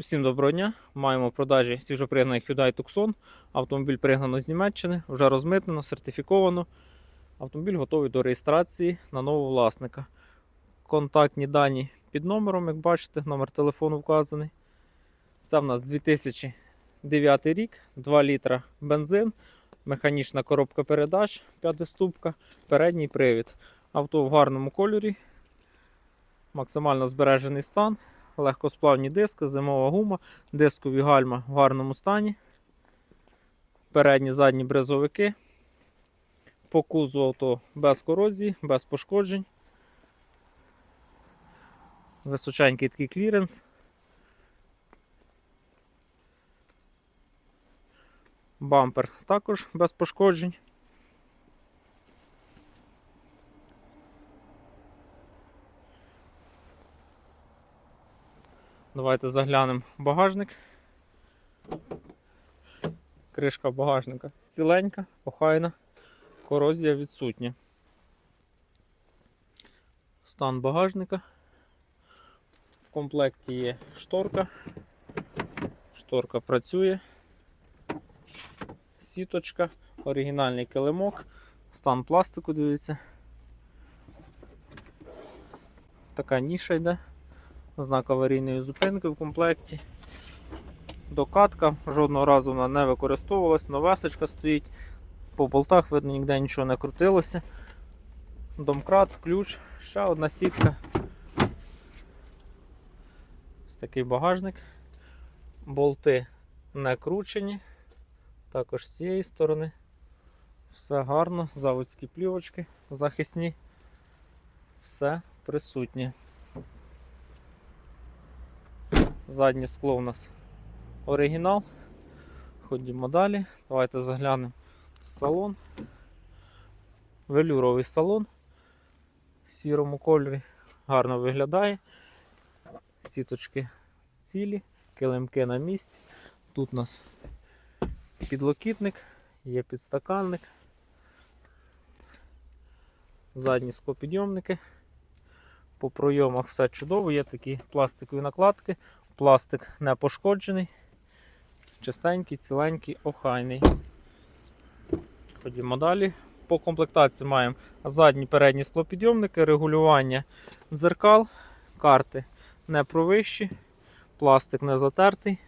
Всім доброго дня. Маємо в продажі свіжопригнаний Hyundai Tucson. Автомобіль пригнано з Німеччини, вже розмитнено, сертифіковано. Автомобіль готовий до реєстрації на нового власника. Контактні дані під номером, як бачите, номер телефону вказаний. Це в нас 2009 рік, 2 літра бензин, механічна коробка передач, п'ятиступка, передній привід. Авто в гарному кольорі, максимально збережений стан легкосплавні диски, зимова гума, дискові гальма в гарному стані. Передні задні брезовики. По кузу авто без корозії, без пошкоджень. Височенький такий кліренс. Бампер також без пошкоджень. Давайте заглянемо в багажник. Кришка багажника ціленька, охайна, корозія відсутня. Стан багажника. В комплекті є шторка. Шторка працює. Сіточка, оригінальний килимок, стан пластику, дивіться. Така ніша йде знак аварійної зупинки в комплекті. Докатка, жодного разу вона не використовувалась, новесечка стоїть. По болтах, видно, ніде нічого не крутилося. Домкрат, ключ, ще одна сітка. Ось такий багажник. Болти не кручені. Також з цієї сторони. Все гарно, заводські плівочки захисні. Все присутнє. Заднє скло у нас оригінал. Ходімо далі. Давайте заглянемо в салон. Велюровий салон в сірому кольорі. Гарно виглядає. Сіточки цілі, килимки на місці. Тут у нас підлокітник, є підстаканник. Задні склопідйомники. По пройомах все чудово, є такі пластикові накладки. Пластик не пошкоджений, чистенький, ціленький, охайний. Ходімо далі. По комплектації маємо задні передні склопідйомники, регулювання дзеркал, карти не провищі, пластик не затертий.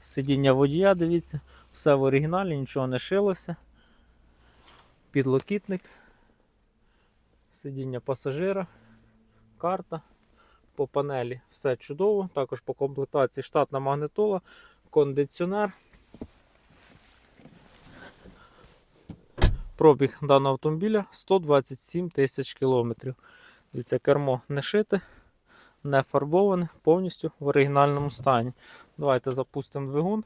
Сидіння водія, дивіться, все в оригіналі, нічого не шилося. Підлокітник, сидіння пасажира, карта. По панелі все чудово. Також по комплектації штатна магнитола, кондиціонер. Пробіг даного автомобіля 127 тисяч кілометрів. Дивіться, кермо не шите, не фарбоване, повністю в оригінальному стані. Давайте запустимо двигун.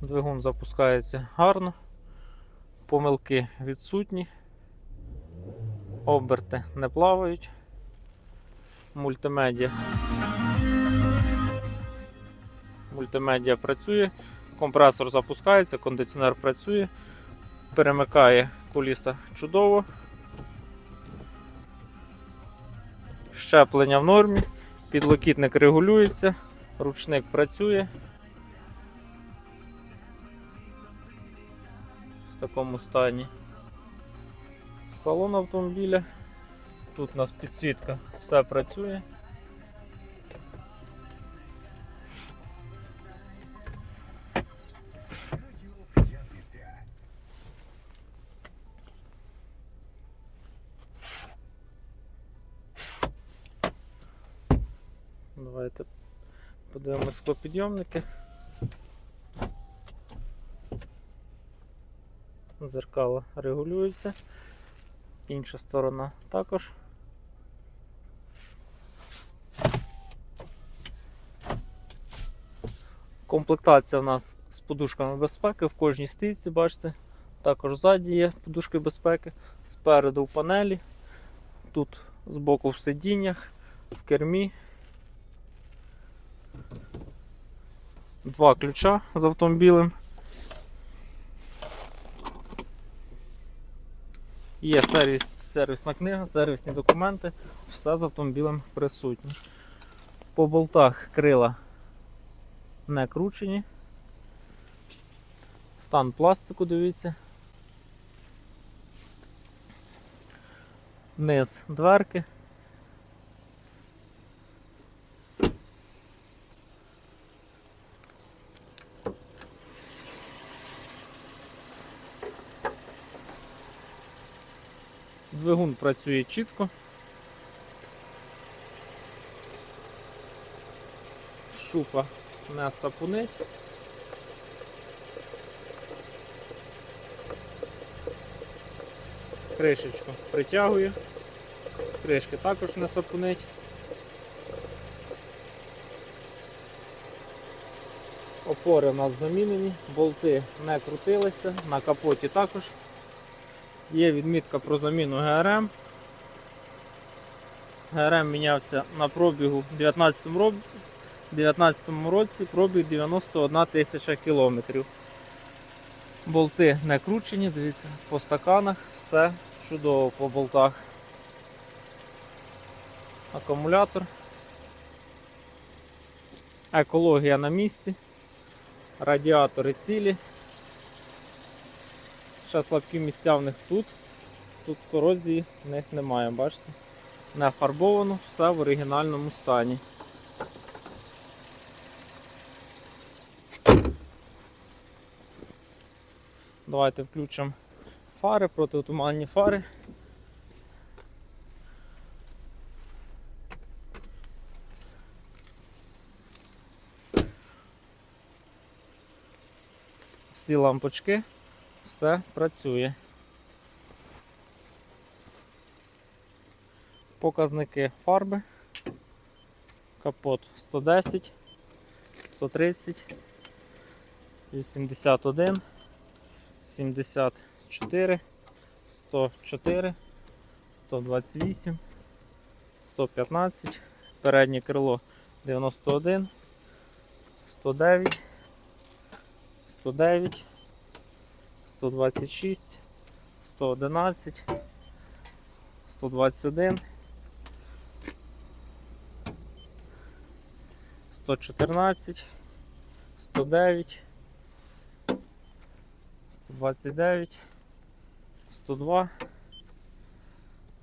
Двигун запускається гарно, помилки відсутні, оберти не плавають мультимедіа. Мультимедіа працює, компресор запускається, кондиціонер працює, перемикає куліса чудово. Щеплення в нормі, підлокітник регулюється, ручник працює. В такому стані салон автомобіля. Тут у нас підсвітка, все працює. Давайте подивимось склопідйомники. Зеркала регулюються. Інша сторона також. Комплектація у нас з подушками безпеки в кожній стійці, бачите. Також ззаді є подушки безпеки, спереду в панелі, тут збоку в сидіннях, в кермі. Два ключа з автомобілем. Є сервіс, сервісна книга, сервісні документи, все з автомобілем присутнє. По болтах крила не кручені. Стан пластику, дивіться. Низ дверки. Двигун працює чітко. Шупа не сапунить. Кришечку притягує. З кришки також не сапунить. Опори у нас замінені, болти не крутилися, на капоті також. Є відмітка про заміну ГРМ. ГРМ мінявся на пробігу в 2019 році. пробіг 91 тисяча кілометрів. Болти не кручені, дивіться, по стаканах все чудово по болтах. Акумулятор. Екологія на місці. Радіатори цілі. Ще слабкі місця в них тут. Тут корозії в них немає, бачите? Не фарбовано, все в оригінальному стані. Давайте включимо фари, протитуманні фари. Всі лампочки, все працює. Показники фарби. Капот 110, 130, 81, 74, 104, 128, 115, переднє крило 91, 109, 109, 126, 111, 121, 114, 109, 129, 102,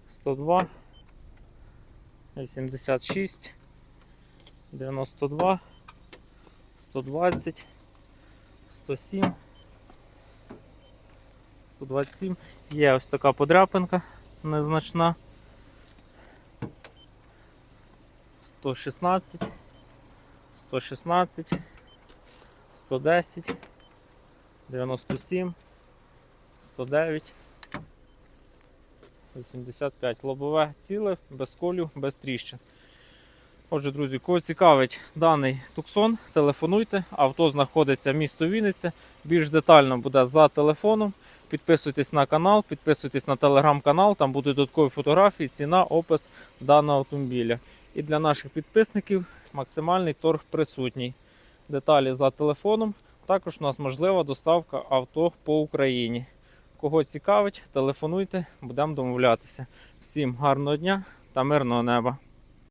102, 86, 92, 120, 107, 127. Є ось така подряпинка незначна. 116, 116, 110, 97, 109, 85. Лобове ціле, без колю, без тріщин. Отже, друзі, кого цікавить даний туксон, телефонуйте. Авто знаходиться в місто Вінниця. Більш детально буде за телефоном. Підписуйтесь на канал, підписуйтесь на телеграм-канал, там будуть додаткові фотографії, ціна, опис даного автомобіля. І для наших підписників максимальний торг присутній. Деталі за телефоном. Також у нас можлива доставка авто по Україні. Кого цікавить, телефонуйте, будемо домовлятися. Всім гарного дня та мирного неба!